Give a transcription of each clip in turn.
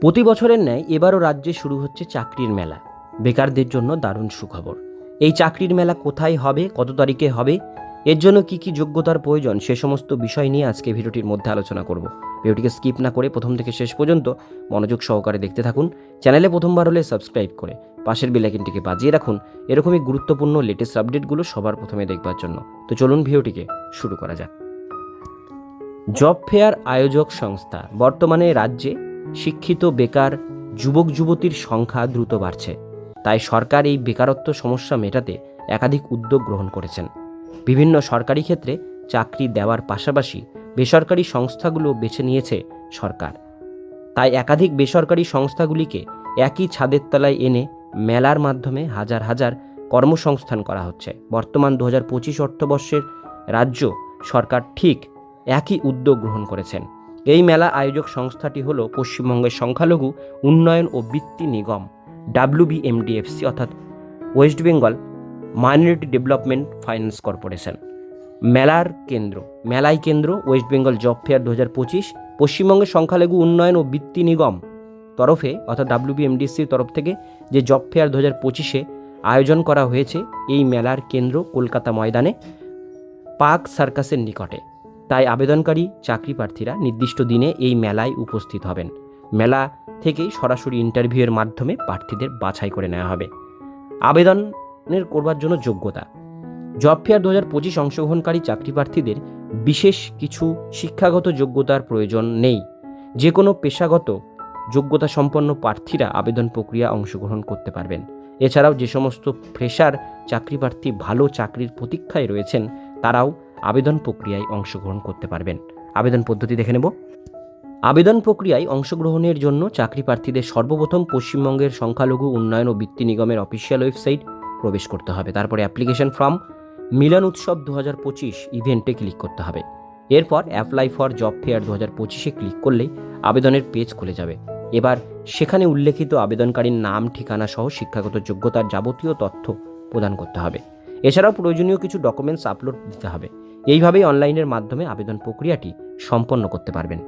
প্রতি বছরের ন্যায় এবারও রাজ্যে শুরু হচ্ছে চাকরির মেলা। বেকারদের জন্য দারুণ সুখবর। এই চাকরির মেলা কোথায় হবে, কত তারিখে হবে, এর জন্য কি কি যোগ্যতার প্রয়োজন, সে সমস্ত বিষয় নিয়ে আজকে ভিডিওটির মধ্যে আলোচনা করব। ভিডিওটিকে স্কিপ না করে প্রথম থেকে শেষ পর্যন্ত মনোযোগ সহকারে দেখতে থাকুন। চ্যানেলে প্রথমবার হলে সাবস্ক্রাইব করে পাশের বেলাইকিনটিকে বাজিয়ে রাখুন। এরকমই গুরুত্বপূর্ণ লেটেস্ট আপডেটগুলো সবার প্রথমে দেখবার জন্য। তো চলুন ভিডিওটিকে শুরু করা যাক। জব ফেয়ার আয়োজক সংস্থা, বর্তমানে রাজ্যে শিক্ষিত বেকার যুবক যুবতীর সংখ্যা দ্রুত বাড়ছে। তাই সরকার এই বেকারত্ব সমস্যা মেটাতে একাধিক উদ্যোগ গ্রহণ করেছেন। বিভিন্ন সরকারি ক্ষেত্রে চাকরি দেওয়ার পাশাপাশি বেসরকারি সংস্থাগুলো বেছে নিয়েছে সরকার। তাই একাধিক বেসরকারি সংস্থাগুলিকে একই ছাদের তলায় এনে মেলার মাধ্যমে হাজার হাজার কর্মসংস্থান করা হচ্ছে। বর্তমান দু হাজার পঁচিশ অর্থবর্ষের রাজ্য সরকার ঠিক একই উদ্যোগ গ্রহণ করেছেন। এই মেলা আয়োজক সংস্থাটি হল পশ্চিমবঙ্গের সংখ্যালঘু উন্নয়ন ও বৃত্তি নিগম ডাব্লিউবিএমডিএফসি অর্থাৎ West Bengal minority development finance corporation. মেলার কেন্দ্র, মেলাই কেন্দ্র, ওয়েস্ট বেঙ্গল জব ফেয়ার দু হাজার পঁচিশ, পশ্চিমবঙ্গের সংখ্যালঘু উন্নয়ন ও বৃত্তি নিগম তরফে অর্থাৎ ডাব্লিউবিএমডিসির তরফ থেকে যে জব ফেয়ার দু হাজার পঁচিশে আয়োজন করা হয়েছে এই মেলার কেন্দ্র কলকাতা ময়দানে পার্ক সার্কাসের নিকটে। তাই আবেদনকারী চাকরি প্রার্থীরা নির্দিষ্ট দিনে এই মেলায় উপস্থিত হবেন। মেলা থেকেই সরাসরি ইন্টারভিউয়ের মাধ্যমে প্রার্থীদের বাছাই করে নেওয়া হবে। আবেদনের করবার জন্য যোগ্যতা। জব ফেয়ার দু হাজার পঁচিশ অংশগ্রহণকারী চাকরি প্রার্থীদের বিশেষ কিছু শিক্ষাগত যোগ্যতার প্রয়োজন নেই। যে কোনো পেশাগত যোগ্যতা সম্পন্ন প্রার্থীরা আবেদন প্রক্রিয়া অংশগ্রহণ করতে পারবেন। এছাড়াও যে সমস্ত ফ্রেশার চাকরি প্রার্থী ভালো চাকরির প্রতীক্ষায় রয়েছেন, তারাও আবেদন প্রক্রিয়ায় অংশগ্রহণ করতে পারবেন। আবেদন পদ্ধতি দেখে নেব। আবেদন প্রক্রিয়ায় অংশগ্রহণের জন্য চাকরি প্রার্থীদের সর্বপ্রথম পশ্চিমবঙ্গের সংখ্যালঘু উন্নয়ন ও বৃত্তি নিগমের অফিসিয়াল ওয়েবসাইট প্রবেশ করতে হবে। তারপরে অ্যাপ্লিকেশন ফর্ম, মিলন উৎসব দু হাজার পঁচিশ ইভেন্টে ক্লিক করতে হবে। এরপর অ্যাপ্লাই ফর জব ফেয়ার দু হাজার পঁচিশে ক্লিক করলেই আবেদনের পেজ খুলে যাবে। এবার সেখানে উল্লেখিত আবেদনকারীর নাম, ঠিকানা সহ শিক্ষাগত যোগ্যতার যাবতীয় তথ্য প্রদান করতে হবে। এছাড়াও প্রয়োজনীয় কিছু ডকুমেন্টস আপলোড দিতে হবে। এইভাবেই অনলাইনের মাধ্যমে আবেদন প্রক্রিয়াটি সম্পন্ন করতে পারবেন।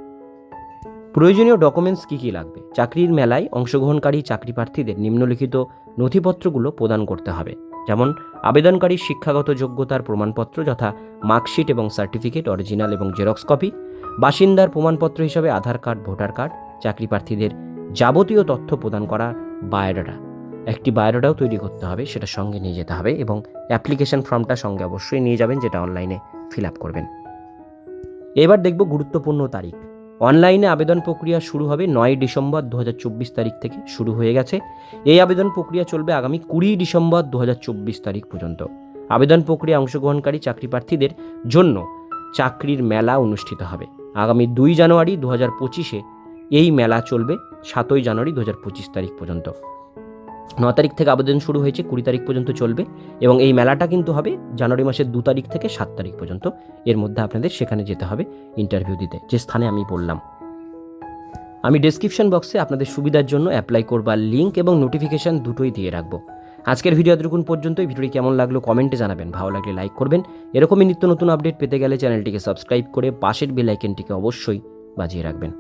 প্রয়োজনীয় ডকুমেন্টস কী কী লাগবে? চাকরির মেলায় অংশগ্রহণকারী চাকরি প্রার্থীদের নিম্নলিখিত নথিপত্রগুলো প্রদান করতে হবে, যেমন আবেদনকারীর শিক্ষাগত যোগ্যতার প্রমাণপত্র যথা মার্কশিট এবং সার্টিফিকেট, অরিজিনাল এবং জেরক্স কপি, বাসিন্দার প্রমাণপত্র হিসাবে আধার কার্ড, ভোটার কার্ড চাকরি প্রার্থীদের যাবতীয় তথ্য প্রদান করা, বায়োডাটা। একটি বায়োডাটাও তৈরি করতে হবে, সেটা সঙ্গে নিয়ে যেতে হবে এবং অ্যাপ্লিকেশন ফর্মটা সঙ্গে অবশ্যই নিয়ে যাবেন, যেটা অনলাইনে ফিল আপ করবেন। এবার দেখব গুরুত্বপূর্ণ তারিখ। অনলাইনে আবেদন প্রক্রিয়া শুরু হবে নয় ডিসেম্বর দু হাজার চব্বিশ তারিখ থেকে শুরু হয়ে গেছে। এই আবেদন প্রক্রিয়া চলবে আগামী কুড়ি ডিসেম্বর দু হাজার চব্বিশ তারিখ পর্যন্ত। আবেদন প্রক্রিয়া অংশগ্রহণকারী চাকরি প্রার্থীদের জন্য চাকরির মেলা অনুষ্ঠিত হবে। আগামী দুই জানুয়ারি দু হাজার পঁচিশে এই মেলা চলবে, সাতই জানুয়ারি দু হাজার পঁচিশ তারিখ পর্যন্ত। ন তারিখ থেকে আবেদন শুরু হয়েছে, কুড়ি তারিখ পর্যন্ত চলবে এবং এই মেলাটা কিন্তু হবে জানুয়ারি মাসের দু তারিখ থেকে সাত তারিখ পর্যন্ত। এর মধ্যে আপনাদের সেখানে যেতে হবে ইন্টারভিউ দিতে, যে স্থানে আমি বললাম আমি ডেসক্রিপশন বক্সে আপনাদের সুবিধার জন্য অ্যাপ্লাই করবার লিঙ্ক এবং নোটিফিকেশান দুটোই দিয়ে রাখব। আজকের ভিডিও এতটুকুন এই ভিডিওটি কেমন লাগল কমেন্টে জানাবেন। ভালো লাগলে লাইক করবেন। এরকমই নিত্য নতুন আপডেট পেতে গেলে চ্যানেলটিকে সাবস্ক্রাইব করে পাশের বেল আইকনটিকে অবশ্যই বাজিয়ে রাখবেন।